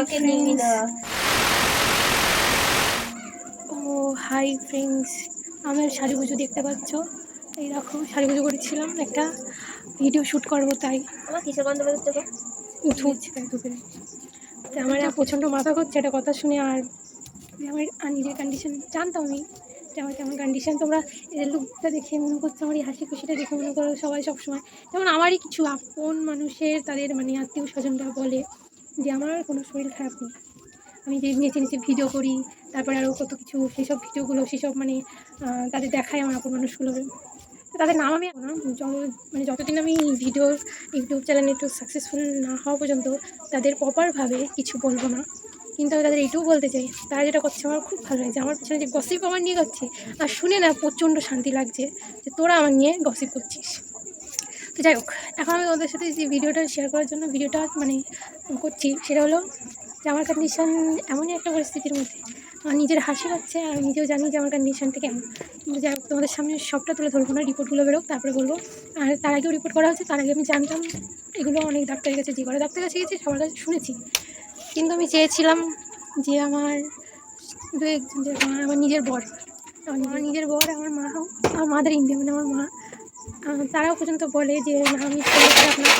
আমাকে না ও hi friends আমার সাজুগুজু দেখতে পাচ্ছ। এই দেখো সাজুগুজু করেছিলাম একটা ভিডিও শ্যুট করব তাই। আমার কিসের গন্ধ বেরোচ্ছে গো? তাই ধুবে তো আমার প্রচণ্ড মাথা করছে একটা কথা শুনে। আর আমার আর নিজের কন্ডিশন জানতাম আমি যে আমার কেমন কন্ডিশন তোমরা এদের লুকটা দেখে মনে করছ আমার এই হাসি খুশিটা দেখে মনে করো সবাই সবসময়। যেমন আমারই কিছু আপন মানুষের তাদের মানে আত্মীয় স্বজনরা বলে যে আমার আর কোনো শরীর খারাপ নেই। আমি যে নিচে নিচে ভিডিও করি, তারপরে আরও কত কিছু সেসব ভিডিওগুলো, সেসব মানে তাদের দেখায় আমার আপন মানুষগুলো। তাদের নাম আমি না। মানে যতদিন আমি ভিডিও, ইউটিউব চ্যানেলে একটু সাকসেসফুল না হওয়া পর্যন্ত, তাদের প্রপারভাবে কিছু বলব না। কিন্তু আমি তাদের এইটুকু বলতে চাই, তারা যেটা করছে, আমার খুব ভালো লাগছে। আমার পিছনে যে গসিপ আমার নিয়ে করছে আর শুনে না প্রচণ্ড শান্তি লাগছে, যে তোরা আমার নিয়ে গসিপ করছিস। তো যাই হোক, এখন আমি ওদের সাথে যে ভিডিওটা শেয়ার করার জন্য ভিডিওটা মানে করছি, সেটা হলো যে আমার কন্ডিশন এমনই একটা পরিস্থিতির মধ্যে, আমার নিজের হাসি পাচ্ছে আর আমি নিজেও জানি যে আমার কন্ডিশনটা কেমন। কিন্তু যাই হোক, তোমাদের সামনে সবটা তুলে ধরবো না রিপোর্টগুলো বেরোক, তারপরে বলব। আর তার আগেও রিপোর্ট করা হচ্ছে তার আগে আমি জানতাম, এগুলো অনেক ডাক্তারের কাছে যে করে। ডাক্তারের কাছে গেছি সবার কাছে শুনেছি। কিন্তু আমি চেয়েছিলাম যে আমার দু একজন আমার নিজের বর, আমার নিজের বর, আমার মা আমার মাদার ইন্ডিয়া মানে আমার মা তারাও পর্যন্ত বলে যে, না, আমি আপনার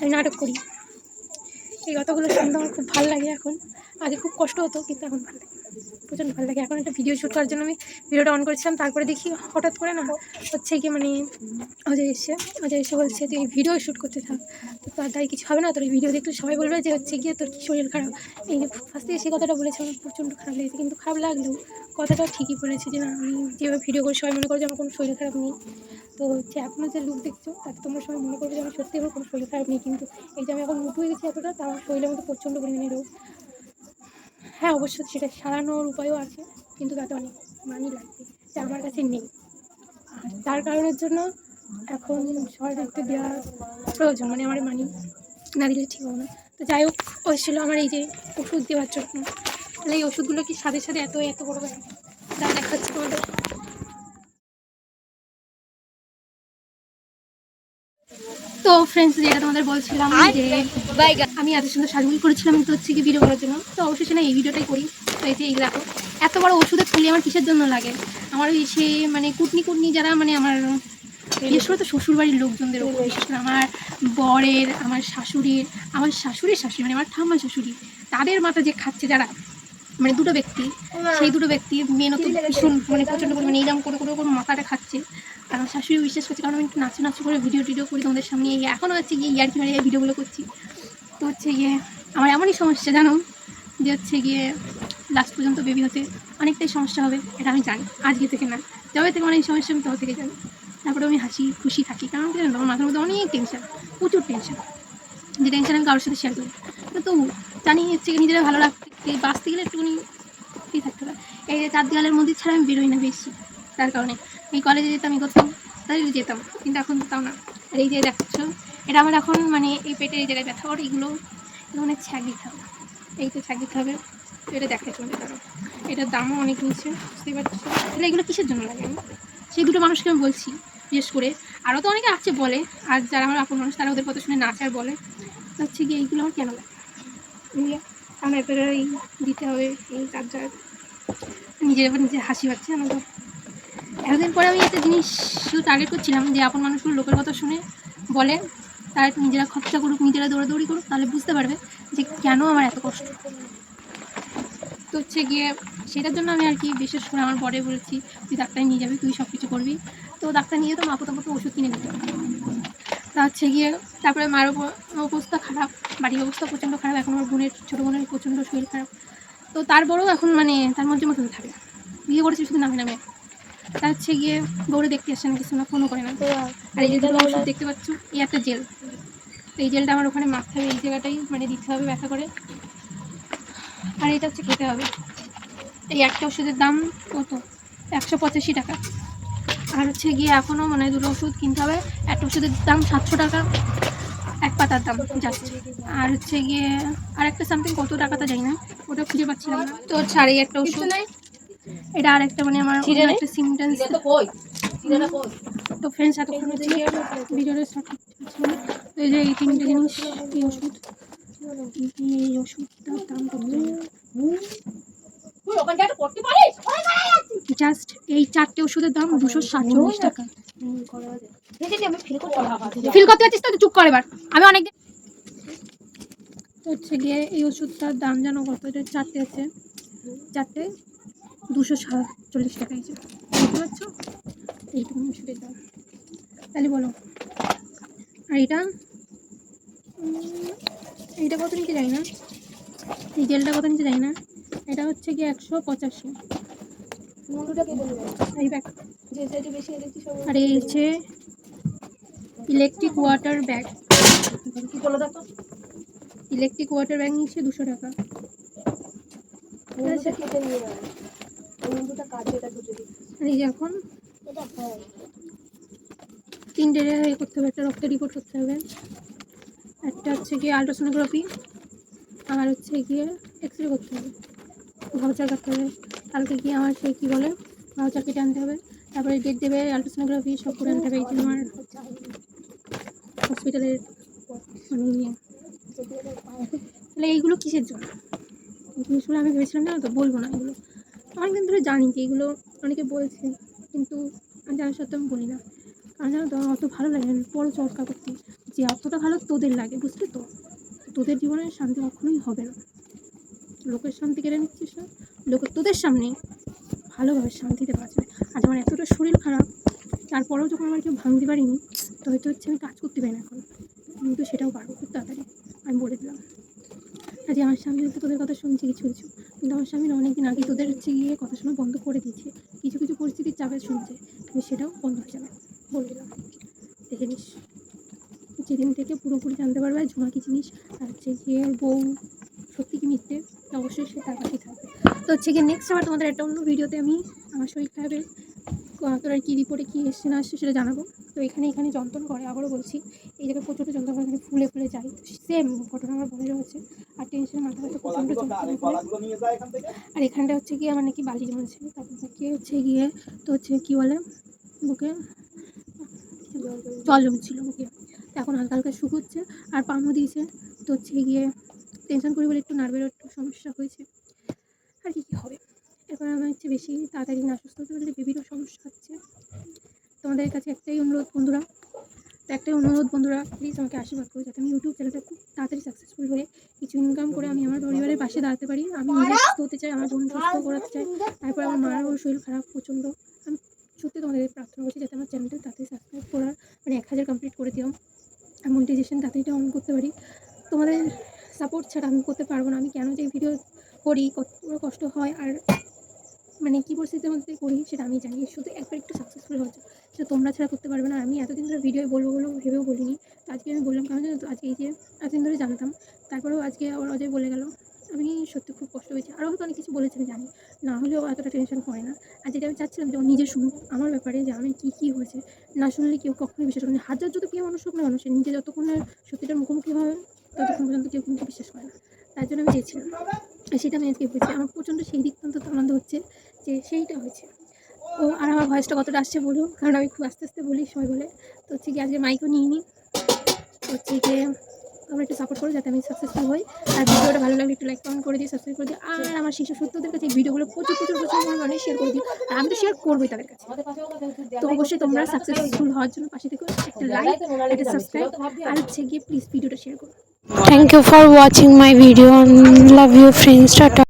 আমি নাটক করি। এই কথাগুলো শুনতে আমার খুব ভালো লাগে এখন। আগে খুব কষ্ট হতো, কিন্তু এখন ভালো লাগে। প্রচণ্ড ভালো লাগে। এখন একটা ভিডিও শ্যুট করার জন্য আমি ভিডিওটা অন করেছিলাম, তারপরে দেখি হঠাৎ করে না হচ্ছে কি মানে অজয় এসে অজয় এসে বলছে, তুই ভিডিও শ্যুট করতে থাক, তো দ্বারা কিছু হবে না? তোর ভিডিও দেখলে সবাই বলবে যে হচ্ছে গিয়ে তোর কি শরীর খারাপ? এই যে ফার্স্ট থেকে সে কথাটা বলেছে, আমার প্রচণ্ড খারাপ লেগেছে, কিন্তু খারাপ লাগলেও কথাটা ঠিকই বলেছে যে, না, আমি যেভাবে ভিডিও করি, সবাই মনে করে যে আমার কোনো শরীর খারাপ নেই। তো হচ্ছে এখনও যে লুক দেখছ, তাতে তোমরা সবাই মনে করবে যে আমার সত্যি আমার কোনো শরীর খারাপ নেই, কিন্তু এই যে আমি এখন মুটু হয়ে গেছি এতটা তার শরীরের মধ্যে প্রচণ্ড পরিমাণে রোগ। হ্যাঁ অবশ্যই সেটা সারানোর উপায়ও আছে, কিন্তু তাতে অনেক মানি লাগবে, যা আমার কাছে নেই। আর তার কারণের জন্য এখন ডাক্তার দেওয়া প্রয়োজন মানে আমার মানি না দিলে ঠিক হবে না। তো যাই হোক ওই ছিল আমার এই যে ওষুধ দেওয়ার জন্য, তাহলে এই ওষুধগুলো কি সাথে সাথে এত এত বড় ব্যাপার? দেখাচ্ছে তোমাদের। ফ্রেন্ডস যেটা তোমাদের বলছিলাম যে আমি এত সুন্দর সাজগুল করেছিলাম কিন্তু হচ্ছে কি ভিডিও করার জন্য। তো অবশেষে না এই ভিডিওটাই করি। তো এই যে এই দেখো এত বড় ওষুধের থলি আমার কিসের জন্য লাগে? আমার ওই সে মানে কুটনি কুটনি যারা মানে আমার বিশেষ করে তো শ্বশুরবাড়ির লোকজনদের উপর বিশেষ করে আমার বরের আমার শাশুড়ির আমার শাশুড়ির শাশুড়ি মানে আমার ঠাম্মা শাশুড়ি তাদের মাথা যে খাচ্ছে যারা মানে দুটো ব্যক্তি সেই দুটো ব্যক্তি মেনত ভীষণ মানে প্রচণ্ড পরিমাণে এইরকম করে করে করে মাথাটা খাচ্ছে। আর আমার শাশুড়ি বিশ্বাস করছে কারণ আমি একটু নাচু নাচু করে ভিডিও টিডিও করি তোমাদের সামনে। এই এখনও হচ্ছে গিয়ে ইয়ার্কি মারি ভিডিওগুলো করছি। তো হচ্ছে গিয়ে আমার এমনই সমস্যা জানো? যে হচ্ছে গিয়ে লাস্ট পর্যন্ত বেবি হতে অনেকটাই সমস্যা হবে এটা আমি জানি। আজকে থেকে না যবে থেকে অনেক সমস্যা আমি তবে থেকে জানি। তারপরে আমি হাসি খুশি থাকি কারণ কি জানো আমার মাথার মধ্যে অনেক টেনশন প্রচুর টেনশন যে টেনশন আমি কারোর সাথে শেয়ার করি তবু জানি হচ্ছে নিজেরা ভালো রাখতে বাঁচতে গেলে একটুখানি ফ্রি থাকতে হবে এই যে চার দেওয়ালের মধ্যে ছাড়া আমি বেরোই না বেশি, তার কারণে। এই কলেজে যেতাম, এই করতাম, তাই যেতাম, কিন্তু এখন তাও না। আর এই যে দেখছ, এটা আমার এখন মানে এই পেটের এই জায়গায় ব্যথা করে এগুলো অনেক ছ্যাক দিতে হবে। এই তো ছ্যাক দিতে হবে এটা দেখাই চলে তারা এটার দামও অনেক নিচে বুঝতেই পারছ? তাহলে এগুলো কিসের জন্য লাগে? আমি সেই দুটো মানুষকে আমি বলছি, বিশেষ করে। আরও তো অনেকে আছে বলে, আর যারা আমার আপন মানুষ, তারা ওদের কথা শুনে নাচ আর বলে হচ্ছে গিয়ে এইগুলো আমার কেন লাগে? আমার এরপরে এই দিতে হবে, এই চার্জার নিজের এবার নিজে হাসি পাচ্ছে আমাদের। এতদিন পরে আমি একটা জিনিস শুধু টার্গেট করছিলাম যে আপন মানুষগুলো লোকের কথা শুনে বলে, তারা নিজেরা খরচা করুক, নিজেরা দৌড়াদৌড়ি করুক, তাহলে বুঝতে পারবে যে কেন আমার এত কষ্ট। তো হচ্ছে গিয়ে সেটার জন্য আমি আর কি বিশেষ করে আমার বরে বলেছি, তুই ডাক্তার নিয়ে যাবি, তুই সব কিছু করবি। তো ডাক্তার নিয়ে তো মা প্রথম প্রথম ওষুধ কিনে দিতে তা হচ্ছে গিয়ে তারপরে মার অবস্থা খারাপ, বাড়ির অবস্থা প্রচণ্ড খারাপ, এখন আমার বোনের, ছোটো বোনের প্রচণ্ড শরীর খারাপ। তো তারপরেও এখন মানে তার মধ্যে মতন থাকে। বিয়ে করেছে শুধু নামে নামে। তা হচ্ছে গিয়ে বউরে দেখতে আসছে না, কিছু না ফোনও করে না। আর এই যে ওষুধ দেখতে পাচ্ছ, এই একটা জেল তো এই জেলটা আমার ওখানে মাখতে হবে, এই জায়গাটাই মানে দিতে হবে ব্যথা করে। আর এটা হচ্ছে খেতে হবে। এই একটা ওষুধের দাম কত? একশো পঁচাশি টাকা। আর হচ্ছে গিয়ে এখনও মানে দুটো ওষুধ কিনতে হবে। একটা ওষুধের দাম সাতশো টাকা এক পাতার দাম যাচ্ছে। আর হচ্ছে গিয়ে আর একটা সামথিং কত টাকা তা জানি না ওটা খুঁজে পাচ্ছিলাম না। তো আর একটা ওষুধ। এটা আর একটা মানে আমার একটা সিমটেন্স তো ফ্রেন্ডস এতক্ষণ হচ্ছে গিয়ে ভিডিওটা স্টার্ট এই যে এই তিনটে জিনিস এই ওষুধ। এই ওষুধটার দাম কত ওখানটা একটু করতে পারিস জাস্ট এই চারটে ওষুধের দাম দুশো সাতচল্লিশ টাকা। ফিল করতে পারছিস তো? চুপ কর এবার। আমি অনেকদিন তো হচ্ছে গিয়ে এই ওষুধটার দাম জানো কত? এটা চারটে আছে। চারটে দুশো সাতচল্লিশ টাকা হয়েছে বুঝতে পারছ? এইটুকু ওষুধের দাম। তাহলে বলো। আর এটা? এইটা কত নিচে যাই না? এই জেলটা কত নিচে যাই না? এটা হচ্ছে গিয়ে একশো পঁচাশি। মুন্ডুটা কে বলবে এই ব্যাগ যে সাইডে বেশি দেখছি সব আর এই হচ্ছে ইলেকট্রিক ওয়াটার ব্যাগ কি বলে দেখো। ইলেকট্রিক ওয়াটার ব্যাগ নিচ্ছে দুশো টাকা। মুন্ডুটা কেটে নিয়ে মুন্ডুটা কাটে এটা দুটো আর এই এখন এটা হয়। তিনটে এ করতে হবে একটা রক্তের রিপোর্ট করতে হবে। একটা হচ্ছে গিয়ে আলট্রাসোনোগ্রাফি আর হচ্ছে গিয়ে এক্স রে করতে হবে। ভাউচার কাটতে হবে। কালকে গিয়ে আমার সেই কী বলে ভাউচার কেটে আনতে হবে। তারপরে ডেট দেবে আলট্রাসোনোগ্রাফি সব করে আনতে হবে, এই জন্য আমার হসপিটালের মানে ইয়ে। তাহলে এইগুলো কিসের জন্য? জিনিসগুলো আমি ভেবেছিলাম না তো, বলব না এগুলো। অনেকদিন ধরে জানি যে এগুলো অনেকে বলছে, কিন্তু আমি জানার সত্ত্বেও আমি বলি না। কারণ জানো তো অত ভালো লাগে না বড় চর্চা করতে। যে অতটা ভালো তোদের লাগে, বুঝলি তো? তোদের জীবনে শান্তি কখনোই হবে না। লোকের শান্তি কেড়ে নিচ্ছিস না। লোকের তোদের সামনে ভালোভাবে শান্তিতে বাঁচবে। আজ আমার এতটা শরীর খারাপ, তারপরেও যখন আমার কেউ ভাঙতে পারিনি, তো হয়তো হচ্ছে আমি কাজ করতে পারি না এখন। কিন্তু সেটাও পারব খুব তাড়াতাড়ি, আমি বলে দিলাম। আজ আমার স্বামী হয়তো তোদের কথা শুনছি কিছু কিছু। কিন্তু আমার স্বামীর অনেকদিন আগে তোদের হচ্ছে গিয়ে কথা শোনা বন্ধ করে দিয়েছে। কিছু কিছু পরিস্থিতির চাপে শুনছে, কিন্তু সেটাও বন্ধ হয়ে যাবে, বলে দিলাম। দেখে নিস। যেদিন থেকে পুরোপুরি জানতে পারবে ঝুমা কি জিনিস আর হচ্ছে গিয়ে বউ সত্যি কি মিথ্যে অবশ্যই সে তার কাছেই থাকবে। তো হচ্ছে গিয়ে নেক্সট আবার তোমাদের একটা অন্য ভিডিওতে আমি আমার শরীর খারাপের তোরা কী রিপোর্টে কী এসছে না আসছে সেটা জানাব। তো এখানে এখানে যন্ত্রণা করে, আবারও বলছি, এই জায়গায় প্রচুর যন্ত্রণা করে ফুলে ফুলে যায়। সেম ঘটনা আমার বোনের হচ্ছে, আর টেনশনে মাথা ব্যথা প্রচণ্ড যন্ত্রণা করে। আর এখানটা হচ্ছে গিয়ে আমার নাকি বালি জমেছে তারপর বুকে হচ্ছে গিয়ে তো হচ্ছে কী বলে, বুকে জল জমছিল বুকে। এখন হালকা হালকা শুকোচ্ছে, আর পামও দিয়েছে। তো হচ্ছে গিয়ে টেনশন করি বলে একটু নার্ভেরও একটু সমস্যা হয়েছে। আর কি কী হবে? এরপর আমার হচ্ছে বেশি তাড়াতাড়ি না সুস্থ হতে পারলে বেবিরও সমস্যা হচ্ছে। তোমাদের কাছে একটাই অনুরোধ বন্ধুরা তো একটাই অনুরোধ বন্ধুরা প্লিজ আমাকে আশীর্বাদ করো যাতে আমি ইউটিউব চ্যানেলটা খুব তাড়াতাড়ি সাকসেসফুল হয়ে কিছু ইনকাম করে আমি আমার পরিবারের পাশে দাঁড়াতে পারি আমি নিজে সুস্থ হতে চাই আমার বোন সুস্থ করাতে চাই তারপর আমার মারও শরীর খারাপ প্রচণ্ড। আমি সত্যি তোমাদের প্রার্থনা করছি যাতে আমার চ্যানেলটা তাড়াতাড়ি সাবস্ক্রাইব করার মানে এক হাজার কমপ্লিট করে দিও। আর মনিটাইজেশন তাড়াতাড়ি অন করতে পারি। তোমাদের সাপোর্ট ছাড়া আমি করতে পারব না। আমি কেন যে ভিডিও করি কত কষ্ট হয় আর মানে কী পরিস্থিতির মধ্যে করি সেটা আমি জানি। শুধু একবার একটু সাকসেসফুল হচ্ছে সেটা তোমরা ছাড়া করতে পারবে না। আমি এতদিন ধরে ভিডিও বলব বলব ভেবেও বলিনি। আজকে আমি বললাম কেন জানো তো, আজকে এই যে এতদিন ধরে জানতাম, তারপরেও আজকে আবার অজয় বলে গেল, আমি সত্যি খুব কষ্ট হয়েছে আরও হয়তো অনেক কিছু বলেছে, আমি জানি। না হলেও এতটা টেনশন হয় না। আর যেটা আমি চাচ্ছিলাম যে ও নিজে শুনুক, আমার ব্যাপারে যে আমি কী কী হয়েছে, না শুনলে কেউ কখনোই বিশ্বাস করে হাজার যত প্রিয় মানুষ হোক না মানুষের নিজে যতক্ষণ সত্যিটার মুখোমুখি হয় ততক্ষণ পর্যন্ত কেউ কিন্তু বিশ্বাস করে না। তার জন্য আমি চেয়েছিলাম। সেটা আমি আজকে হয়েছে আমার প্রচণ্ড সেই দিকটা তো আনন্দ হচ্ছে যে সেইটা হয়েছে। ও আর আমার ভয়েসটা কতটা আসছে বলুন? কারণ আমি খুব আস্তে আস্তে বলি সবাই বলে। তো হচ্ছে কি আজকে মাইকও নিয়ে নিই হচ্ছে গিয়ে তোমরা একটু সাপোর্ট করো যাতে আমি সাকসেসফুল হই। আর ভিডিওটা ভালো লাগলে একটু লাইক কমেন্ট করে দিই সাবস্ক্রাইব করে দিই আর আমার শিশু সত্যদের কাছে এই ভিডিওগুলো প্রচুর প্রচুর প্রচুর পরিমাণে শেয়ার করে দিই আর আমি তো শেয়ার করবোই তাদের কাছে। তো অবশ্যই তোমরা সাকসেসফুল হওয়ার জন্য পাশে থেকে, একটা লাইক একটা সাবস্ক্রাইব আর হচ্ছে গিয়ে প্লিজ ভিডিওটা শেয়ার করো। Thank you for watching my video love you friends tata.